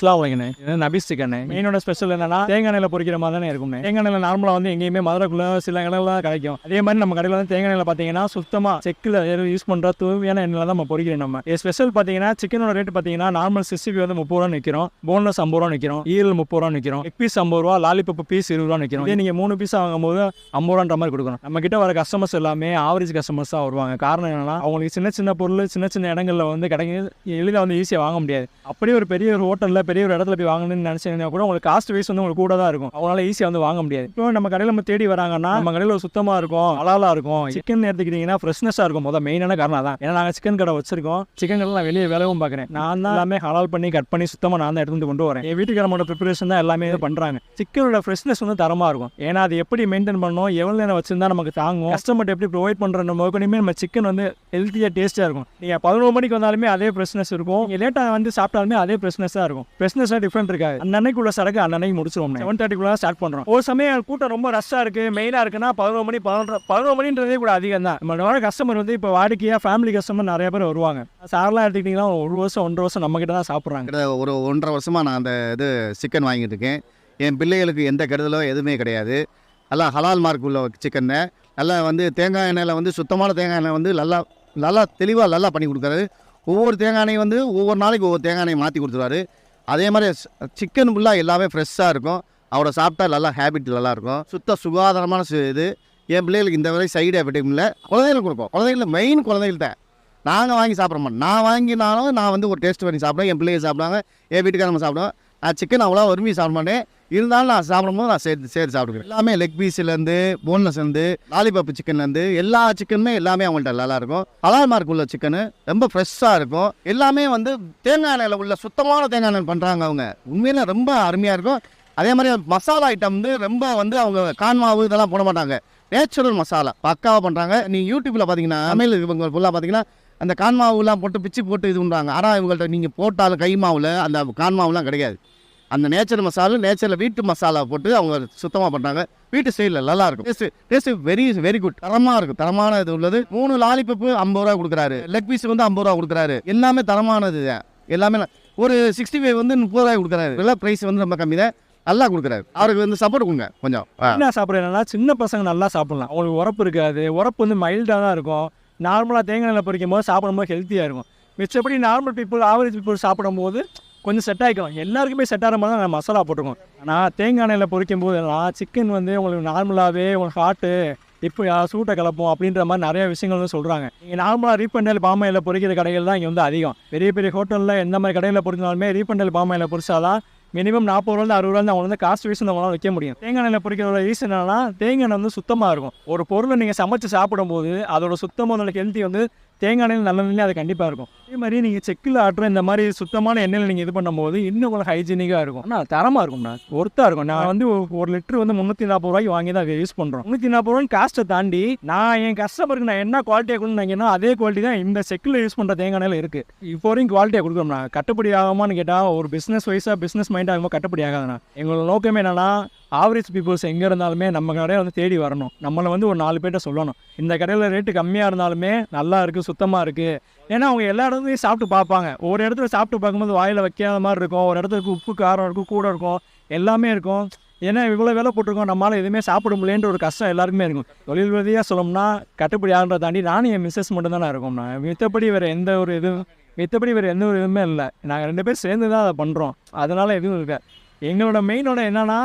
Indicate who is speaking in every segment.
Speaker 1: Slam வைங்கண்ணே இது நபிஸ் சிக்கண்ணே மீனோட special என்னன்னா தேங்காய் எண்ணெயில் பொரிக்கிற மாதிரி தானே இருக்கும்ண்ணே தேங்காய் எண்ணெயில் நார்மலாக வந்து எங்கேயுமே மதுரைக்குள்ள சில இடங்கள்லாம் கிடைக்கும். அதே மாதிரி நம்ம கடையில் வந்து தேங்காய் எண்ணெயில் பார்த்தீங்கன்னா சுத்தமாக செக்கில் யூஸ் பண்ணுற தூய்மையான எண்ணெயில் தான் நம்ம பொரிக்கிறோம் நம்ம. ஸ்பெஷல் பார்த்தீங்கன்னா சிக்கனோட ரேட் பார்த்தீங்கன்னா நார்மல் சிசிபி வந்து முப்பது ரூபா நிற்கிறோம் போன்லெஸ் ஐம்பது ரூபா நிற்கிறோம் ஈரல் முப்பது ரூபா நிற்கிறோம் எக் பீஸ் ஐம்பது ரூபா லாலிபப் பீஸ் இருபது ரூபா நிற்கிறோம் இதே நீங்கள் மூணு பீஸ் வாங்கும்போது ஐம்பது ரூபான்ற மாதிரி கொடுக்கணும். நம்ம கிட்ட வர கஸ்டமர்ஸ் எல்லாமே ஆவரேஜ் கஸ்டமர்ஸ் தான் வருவாங்க. காரணம் என்னன்னா அவங்களுக்கு சின்ன சின்ன பொருள் சின்ன சின்ன இடங்கள்ல வந்து கிடைக்கும் எளிதாக வந்து ஈஸியாக வாங்க முடியாது. அப்படியே ஒரு பெரிய ஒரு ஹோட்டலில் பெரிய ஒரு இடத்துல போய் வாங்கணும்னு நினச்சிங்கன்னா கூட உங்களுக்கு காஸ்ட் வைஸ் வந்து உங்களுக்கு கூட தான் இருக்கும். அவங்களால ஈஸியாக வந்து வாங்க முடியாது. இப்போ நம்ம கடையில் நம்ம தேடி வராங்கன்னா நம்ம கடையில் சுத்தமாக இருக்கும் அலாலாக இருக்கும். சிக்கன் எடுத்துக்கிட்டிங்கன்னா ஃப்ரெஷ்னஸாக இருக்கும். முதல் மெயினான காரணம் தான் ஏன்னா நாங்கள் சிக்கன் கடை வச்சிருக்கோம். சிக்கன் கடை நான் வெளியே வேலையும் பார்க்குறேன். நான் தான் எல்லாமே ஹலால் பண்ணி கட் பண்ணி சுத்தமாக நான் தான் எடுத்து கொண்டு வரேன். என் வீட்டுக்காரமோட ப்ரிப்பரேஷன் தான் எல்லாமே இது பண்ணுறாங்க சிக்கனோட ஃப்ரெஷ்னஸ் வந்து தரமாக இருக்கும். ஏன்னா அது எப்படி மெயின்டைன் பண்ணணும் எவ்வளோ நேரம் வச்சிருந்தா நமக்கு தாங்கும் கஸ்டமர் எப்படி ப்ரொவைட் பண்ணுறோம் முதற்கொண்டுமே நம்ம சிக்கன் வந்து ஹெல்த்தியாக டேஸ்ட்டாக இருக்கும். நீங்கள் பதினோரு மணிக்கு வந்தாலுமே அதே ஃப்ரெஷ்னஸ் இருக்கும். நீங்கள் லேட்டாக வந்து சாப்பிட்டாலுமே அதே ஃப்ரெஷ்னஸாக இருக்கும். ஃப்ரெஷ்னஸாக டிஃப்ரெண்ட் இருக்காது அன்னைக்குள்ள சரக்கு அன்னைக்கு முடிச்சிடும் செவன் தேர்ட்டிக்குள்ள ஸ்டார்ட் பண்ணுறோம் ஒரு சமயம் கூட்டம் ரொம்ப ரஷ்ஷாக இருக்குது மெயினாக இருக்குன்னா பதினோரு மணி பதினொன்று பதினோரு மணின்றதே கூட அதிகம் தான். நம்மளோட கஸ்டமர் வந்து இப்போ வாடிக்கையாக ஃபேமிலி கஸ்டமர் நிறைய பேர் வருவாங்க. சார்லாம் எடுத்துக்கிட்டிங்கன்னா ஒரு வருஷம் ஒன்றரை வருஷம் நம்ம கிட்ட தான் சாப்பிட்றாங்க.
Speaker 2: ஒரு ஒன்றரை வருஷமாக நான் அந்த இது சிக்கன் வாங்கிட்டு இருக்கேன். என் பிள்ளைகளுக்கு எந்த கெடுதலோ எதுவுமே கிடையாது. நல்லா ஹலால் மார்க் உள்ள சிக்கனை நல்லா வந்து தேங்காய் எண்ணெயில் வந்து சுத்தமான தேங்காய் எண்ணெய் வந்து நல்லா நல்லா தெளிவாக நல்லா பண்ணி கொடுக்குறாரு. ஒவ்வொரு தேங்காய் எண்ணெய் வந்து ஒவ்வொரு நாளைக்கு ஒவ்வொரு தேங்காய் எண்ணெய் மாற்றி கொடுத்துருவாரு. அதே மாதிரி சிக்கன் ஃபுல்லாக எல்லாமே ஃப்ரெஷ்ஷாக இருக்கும். அவரை சாப்பிட்டா நல்லா ஹேபிட் நல்லா இருக்கும் சுத்த சுகாதாரமான இது. என் பிள்ளைகளுக்கு இந்த வரை சைடு எஃபெக்டும் இல்லை. குழந்தைகளுக்கு கொடுப்போம். குழந்தைகள மெயின் குழந்தைகள் தான். நாங்கள் வாங்கி சாப்பிட மாட்டோம். நான் வாங்கினாலும் நான் வந்து ஒரு டேஸ்ட் பண்ணி சாப்பிடுவேன். என் பிள்ளைங்க சாப்பிடுவாங்க. என் வீட்டுக்காரங்க சாப்பிடுவேன் சிக்கன் அவ்வளோ விரும்பி சாப்பிட மாட்டேன். இருந்தாலும் நான் சாப்பிடும்போது நான் சேர்த்து சேர்த்து சாப்பிடுவேன் எல்லாமே லெக் பீஸ்லேருந்து போன்லெஸ்லேருந்து லாலிபாப் சிக்கன்லேருந்து எல்லா சிக்கனுமே எல்லாமே அவங்கள்ட்ட நல்லா இருக்கும். ஹலால் உள்ள சிக்கனு ரொம்ப ஃப்ரெஷ்ஷாக இருக்கும். எல்லாமே வந்து தேங்காய் எண்ணெயில் உள்ள சுத்தமான தேங்காய் எண்ணெய் பண்ணுறாங்க அவங்க. உண்மையில ரொம்ப அருமையாக இருக்கும். அதே மாதிரி மசாலா ஐட்டம் வந்து ரொம்ப வந்து அவங்க கான்மாவு இதெல்லாம் போட மாட்டாங்க. நேச்சுரல் மசாலா. பக்காவாக பண்ணுறாங்க நீங்கள் யூடியூப்பில் பார்த்தீங்கன்னா சமையல் இவங்க ஃபுல்லாக பார்த்தீங்கன்னா அந்த கான்மாவுலாம் போட்டு பிச்சு போட்டு இது பண்ணுறாங்க ஆனால் இவங்கள்ட்ட நீங்கள் போட்டாலும் கை மாவில் அந்த கான்மாவுலாம் கிடையாது. அந்த நேச்சர் மசாலா நேச்சரில் வீட்டு மசாலா போட்டு அவங்க சுத்தமாக பண்ணுறாங்க வீட்டு ஸ்டைலில் நல்லா இருக்கும். Taste taste very very good தரமாக இருக்கும். தரமான இது உள்ளது. மூணு லாலிபப்பு ஐம்பது ரூபா கொடுக்குறாரு. லெக் பீஸ் வந்து ஐம்பது ரூபா கொடுக்குறாரு. எல்லாமே தரமானது தான். எல்லாமே ஒரு சிக்ஸ்டி ஃபைவ் வந்து முப்பது ரூபாய் கொடுக்குறாரு. விலை ப்ரைஸ் வந்து ரொம்ப கம்மி தான். நல்லா கொடுக்குறாரு. அவருக்கு வந்து சப்போர்ட் கொடுங்க. கொஞ்சம்.
Speaker 1: என்ன சாப்பிட்றதுனா சின்ன பசங்க நல்லா சாப்பிடலாம். அவங்களுக்கு உரப்பு இருக்காது. உரப்பு வந்து மைல்டாக தான் இருக்கும். நார்மலாக தேங்காய் எண்ணெய் பொரிக்கும் போது சாப்பிடும்போது ஹெல்த்தியாக இருக்கும். மிச்சப்படி நார்மல் பீப்புள் ஆவரேஜ் பீப்புள் சாப்பிடும்போது கொஞ்சம் செட் ஆகிக்கும் எல்லாருக்குமே செட் ஆகிற மாதிரி தான் நான் மசாலா போட்டுருக்கோம். ஆனால் தேங்காய் எண்ணெயில் பொரிக்கும் போதெல்லாம் சிக்கன் வந்து உங்களுக்கு நார்மலாகவே உங்களுக்கு ஹாட்டு இப்போ சூட்டை கலப்போம் அப்படின்ற மாதிரி நிறைய விஷயங்கள் வந்து சொல்கிறாங்க இங்கே நார்மலாக ரீபண்டல் பாமையில் பொறிக்கிற கடைகள் தான் இங்கே வந்து அதிகம். பெரிய பெரிய ஹோட்டலில் எந்த மாதிரி கடையில் பொரிச்சாலுமே ரீபண்டல் பாமையில் பொறிச்சாதான் மினிமம் நாற்பது ரூபா அறுபது ரூபா அவங்க வந்து காஸ்ட் வைஸ் அவங்களால வைக்க முடியும். தேங்காய் எண்ணெய் பொரிக்கிறோட ரீசன் என்னன்னா தேங்காய் எண்ணெய் வந்து சுத்தமாக இருக்கும். ஒரு பொருளை நீங்கள் சமைச்சு சாப்பிடும்போது அதோட சுத்தமாக உங்களுக்கு ஹெல்த்தி வந்து தேங்காய் எண்ணெயில் நல்ல நிலையில் அது கண்டிப்பாக இருக்கும். அதே மாதிரி நீங்கள் செக்கில் ஆட்டுற இந்த மாதிரி சுத்தமான எண்ணெயில் நீங்கள் இது பண்ணும்போது இன்னும் உங்களுக்கு ஹைஜீனிக்காக இருக்கும். ஆனால் தரமாக இருக்கும்ண்ணா. ஒர்த்தாக இருக்கும். நான் வந்து ஒரு- லிட்டர் வந்து முந்நூற்றி நாற்பது ரூபாய்க்கு வாங்கி தான் யூஸ் பண்ணுறோம் முந்நூற்றி நாற்பது ரூபாய் காஸ்ட்டை தாண்டி நான் என் கஸ்டமருக்கு நான் என்ன குவாலிட்டியாக கொடுக்குறேன்னா அதே குவாலிட்டி தான் இந்த செக்கில் யூஸ் பண்ணுற தேங்காய் எண்ணெயில் இருக்குது இப்போ வரைக்கும் குவாலிட்டியாக கொடுக்குறோம்ண்ணா கட்டுப்படி ஆகுமான்னு கேட்டால் ஒரு பிஸ்னஸ் வைஸாக பிஸ்னஸ் மைண்ட் ஆகும்போது கட்டுப்படி ஆகாதுண்ணா. எங்களோட நோக்கமே என்னன்னா ஆவரேஜ் பீப்புள்ஸ் எங்கே இருந்தாலுமே நம்ம கடையை வந்து தேடி வரணும். நம்மளை வந்து ஒரு நாலு பேர்ட்ட சொல்லணும். இந்த கடையில் ரேட்டு கம்மியாக இருந்தாலுமே நல்லா இருக்குது சுத்தமாக இருக்குது ஏன்னா அவங்க எல்லா இடத்துலையும் சாப்பிட்டு பார்ப்பாங்க. ஒரு இடத்துல சாப்பிட்டு பார்க்கும்போது வாயில் வைக்காத மாதிரி இருக்கும். ஒரு இடத்துக்கு உப்பு காரம் இருக்கும் கூட இருக்கும். எல்லாமே இருக்கும். ஏன்னா இவ்வளோ வேலை போட்டிருக்கோம். நம்மளால் எதுவுமே சாப்பிட முடியலன்ற ஒரு கஷ்டம் எல்லாருக்குமே இருக்கும். தொழில் ரீதியாக சொல்லணும்னா கட்டுப்படி ஆகிறத தாண்டி நானும் என் மிஸ்ஸஸ் மட்டும் தானே நான் மித்தபடி வேறு எந்த ஒரு இதுவும் மித்தபடி வேறு எந்த ஒரு இதுவுமே இல்லை. நாங்கள் ரெண்டு பேரும் சேர்ந்து தான் அதை பண்ணுறோம் அதனால் எதுவும் இல்லை. எங்களோட மெயினோட என்னென்னா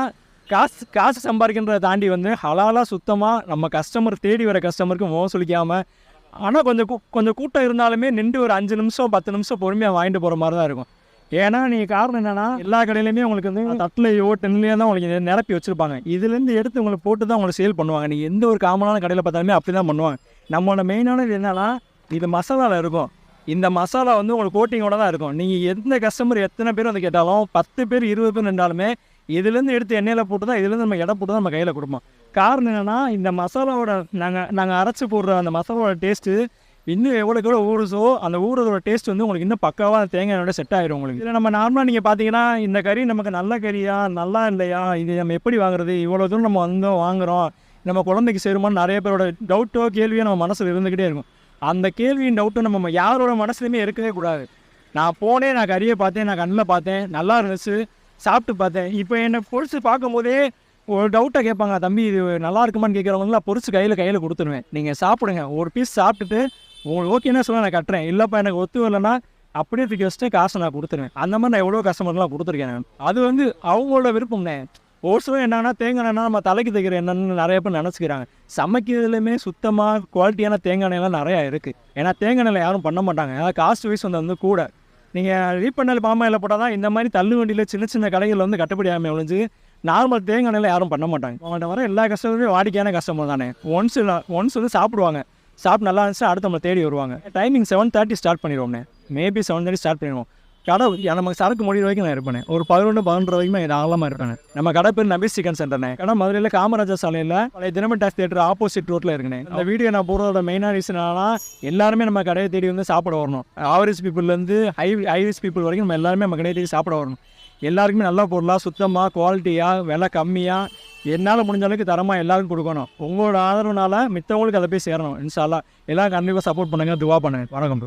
Speaker 1: காசு காசு சம்பாதிக்கின்றதை தாண்டி வந்து ஹலாலாக சுத்தமாக நம்ம கஸ்டமர் தேடி வர கஸ்டமருக்கு முகம் சொல்லிக்காமல் ஆனால் கொஞ்சம் கொஞ்சம் கூட்டம் இருந்தாலுமே நின்று ஒரு அஞ்சு நிமிஷம் பத்து நிமிஷம் பொறுமையாக வாங்கிட்டு போகிற மாதிரி தான் இருக்கும். ஏன்னா நீங்கள் காரணம் என்னன்னா எல்லா கடையிலையுமே உங்களுக்கு வந்து தட்டிலையோ டென்லையோ தான் உங்களுக்கு நிரப்பி வச்சுருப்பாங்க. இதுலேருந்து எடுத்து உங்களுக்கு போட்டு தான் உங்களுக்கு சேல் பண்ணுவாங்க. நீங்கள் எந்த ஒரு காமனான கடையில் பார்த்தாலுமே அப்படி தான் பண்ணுவாங்க. நம்மளோட மெயினானது என்னன்னா இது மசாலாவில் இருக்கும். இந்த மசாலா வந்து உங்களுக்கு கோட்டிங்கோட தான் இருக்கும். நீங்கள் எந்த கஸ்டமர் எத்தனை பேர் வந்து கேட்டாலும் பத்து பேர் இருபது பேர் நின்றாலுமே இதுலேருந்து எடுத்து எண்ணெயில் போட்டு தான் இதுலேருந்து நம்ம எடை போட்டு தான் நம்ம கையில் கொடுப்போம். காரணம் என்னென்னா இந்த மசாலாவோட நாங்கள் நாங்கள் அரைச்சி போடுற அந்த மசாலாவோட டேஸ்ட்டு இன்னும் எவ்வளோக்கு எவ்வளோ ஊறுதோ அந்த ஊறுறதோட டேஸ்ட் வந்து உங்களுக்கு இன்னும் பக்காவாக அந்த தேங்காயோட செட் ஆகிடும் உங்களுக்கு. இதில் நம்ம நார்மலாக நீங்கள் பார்த்தீங்கன்னா இந்த கறி நமக்கு நல்ல கறியா நல்லா இல்லையா இது நம்ம எப்படி வாங்குறது இவ்வளோ தூரம் நம்ம வந்தோம் வாங்குகிறோம் நம்ம குழந்தைக்கு சேருமான்னு நிறைய பேரோட டவுட்டோ கேள்வியோ நம்ம மனசில் இருந்துக்கிட்டே இருக்கும். அந்த கேள்வியின் டவுட்டும் நம்ம யாரோட மனசுலையுமே இருக்கவே கூடாது. நான் போனேன் நான் கறியை பார்த்தேன் நான் கண்ணில் பார்த்தேன் நல்லா இருந்துச்சு சாப்பிட்டு பார்த்தேன். இப்போ என்னை பொரிச்சு பார்க்கும்போதே ஒரு டவுட்டாக கேட்பாங்க தம்பி இது நல்லா இருக்குமான்னு கேட்குறவங்களாம் பொறிச்சு கையில் கையில் கொடுத்துருவேன். நீங்கள் சாப்பிடுங்க. ஒரு பீஸ் சாப்பிட்டுட்டு உங்களுக்கு ஓகேன்னா சொல்ல நான் கட்டுறேன். இல்லைப்பா எனக்கு ஒத்து வரலன்னா அப்படியே தூக்கி வச்சுட்டு காசை நான் கொடுத்துருவேன். அந்த மாதிரி நான் எவ்வளோ கஸ்டமர்லாம் கொடுத்துருக்கேன் நான். அது வந்து அவங்களோட விருப்பம்னே ஒரு சிலர் என்னன்னா தேங்காய் எண்ணெய் நம்ம தலைக்கு தைக்கிற என்னென்னு நிறைய பேர் நினச்சிக்கிறாங்க. சமைக்கிறதுலையுமே சுத்தமாக குவாலிட்டியான தேங்காய் எண்ணெய்லாம் நிறையா இருக்குது ஏன்னா தேங்காய் எண்ணெயில் யாரும் பண்ண மாட்டாங்க. ஏன்னா காஸ்ட் வைஸ் வந்து வந்து கூட. நீங்கள் ரீபண்ணல் பாமாயில் போட்டால் தான் இந்த மாதிரி தள்ளு வண்டியில் சின்ன சின்ன கடைகளில் வந்து கட்டுப்படி ஆகாமல் ஒழிஞ்சு நார்மல் தேங்காய் எண்ணெயில் யாரும் பண்ண மாட்டாங்க. அவங்கள்ட்ட வர எல்லா கஸ்டமருமே வாடிக்கையான கஸ்டமர் தானே. ஒன்ஸ் ஒன்ஸ் வந்து சாப்பிடுவாங்க. சாப்பிட்டு நல்லா இருந்துச்சுன்னா அடுத்து நம்மளை தேடி வருவாங்க. டைமிங் செவன் தேர்ட்டி ஸ்டார்ட் பண்ணிடுவோம்னே மேபி செவன் தேர்ட்டி ஸ்டார்ட் பண்ணிடுவோம். கடை நமக்கு சரக்கு முடிகிற வரைக்கும் நான் இருப்பேன் ஒரு பதினொன்று பதினொன்று வரைக்கும் நான் ஆகலாமா இருப்பேன் நம்ம கடை பேர் நபி சிக்கன் சென்டர்னே கடை மதுரையில் காமராஜர் சாலையில் பழைய தினமன் டாக்ஸ் தேட்டர் ஆப்போசிட் ரோட்டில் இருக்குண்ணே. அந்த வீடியோ நான் போகிறதோட மெயினாக ரீசன் என்னன்னா எல்லாருமே நம்ம கடையை தேடி வந்து சாப்பிட வரணும். ஆவரேஜ் பீப்புள்லேருந்து ஹை ஹைரேஜ் பீப்புள் வரைக்கும் நம்ம எல்லாருமே நம்ம கடையை தேடி சாப்பிட வரணும். எல்லாருக்குமே நல்ல பொருளாக சுத்தமாக குவாலிட்டியாக விலை கம்மியாக என்னால் முடிஞ்ச அளவுக்கு தரமாக எல்லாருக்கும் கொடுக்கணும். உங்களோட ஆதரவுனால மித்தவங்களுக்கு அதை போய் சேரணும் இன்ஷால்லா எல்லாரும் கண்டிப்பாக சப்போர்ட் பண்ணுங்கள் துவா பண்ணுங்கள் வணக்கம்.